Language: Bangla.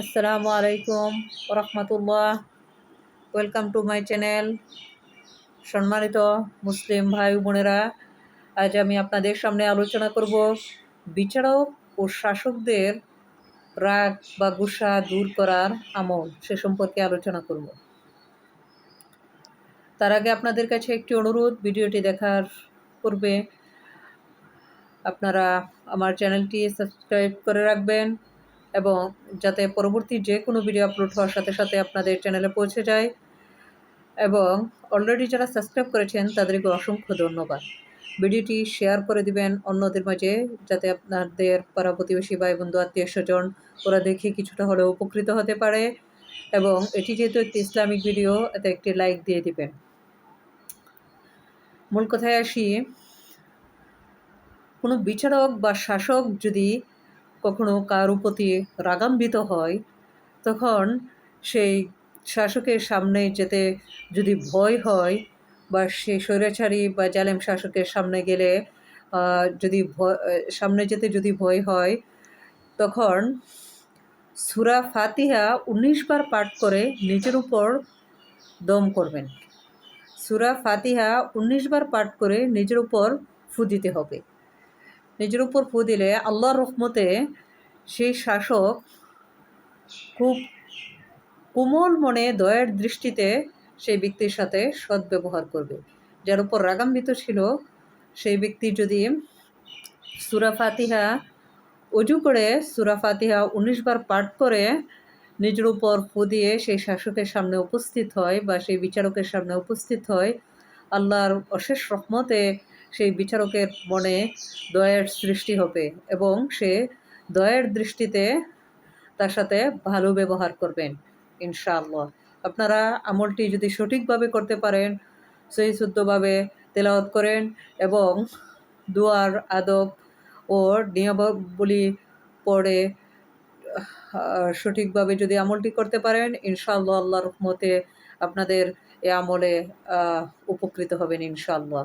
আসসালামু আলাইকুম রহমতুল্লাহ। ওয়েলকাম টু মাই চ্যানেল সম্মানিত মুসলিম ভাই বোনেরা, আজ আমি আপনাদের সামনে আলোচনা করব বিচারক ও শাসকদের রাগ বা গুসা দূর করার আমল, সে সম্পর্কে আলোচনা করব। তার আগে আপনাদের কাছে একটি অনুরোধ, ভিডিওটি দেখার পূর্বে আপনারা আমার চ্যানেলটি সাবস্ক্রাইব করে রাখবেন। এবং যাতে পরবর্তী যে কোনো ভিডিও আপলোড হওয়ার সাথে সাথে আপনাদের চ্যানেলে পৌঁছে যায়। এবং অলরেডি যারা সাবস্ক্রাইব করেছেন, তাদেরকে অসংখ্য ধন্যবাদ। ভিডিওটি শেয়ার করে দিবেন অন্যদের মাঝে, যাতে আপনাদের পাড়া প্রতিবেশী ভাই বন্ধু, আত্মীয় স্বজন, ওরা দেখে কিছুটা হলেও উপকৃত হতে পারে। এবং এটি যেহেতু একটি ইসলামিক ভিডিও এতে একটি লাইক দিয়ে দিবেন। মূল কথায় আসি, কোনো বিচারক বা শাসক যদি কখনো কারও প্রতি রাগান্বিত হয়, তখন সেই শাসকের সামনে যেতে যদি ভয় হয় বা সে স্বৈরাচারী বা জালেম শাসকের সামনে গেলে যদি সামনে যেতে যদি ভয় হয়, তখন সুরা ফাতিহা উনিশ বার পাঠ করে নিজের উপর দম করবেন। সুরা ফাতিহা উনিশ বার পাঠ করে নিজের উপর ফু দিতে হবে। নিজের উপর ফু দিলে আল্লাহর রহমতে সেই শাসক খুব কোমল মনে দয়ের দৃষ্টিতে সেই ব্যক্তির সাথে সদ্ব্যবহার করবে। যার উপর রাগান্বিত ছিল সেই ব্যক্তি যদি সুরা ফাতিহা উজু করে সুরা ফাতিহা উনিশ বার পাঠ করে নিজের উপর ফু দিয়ে সেই শাসকের সামনে উপস্থিত হয় বা সেই বিচারকের সামনে উপস্থিত হয়, আল্লাহর অশেষ রহমতে সেই বিচারকের মনে দয়ের সৃষ্টি হবে এবং সে দয়ের দৃষ্টিতে তার সাথে ভালো ব্যবহার করবেন, ইনশাআল্লাহ। আপনারা আমলটি যদি সঠিকভাবে করতে পারেন, সহি শুদ্ধভাবে তেলাওয়াত করেন এবং দুয়ার, আদব ও নিয়মাবলী পড়ে সঠিকভাবে যদি আমলটি করতে পারেন, ইনশাআল্লাহ আল্লাহর রহমতে আপনাদের এ আমলে উপকৃত হবেন, ইনশাআল্লাহ।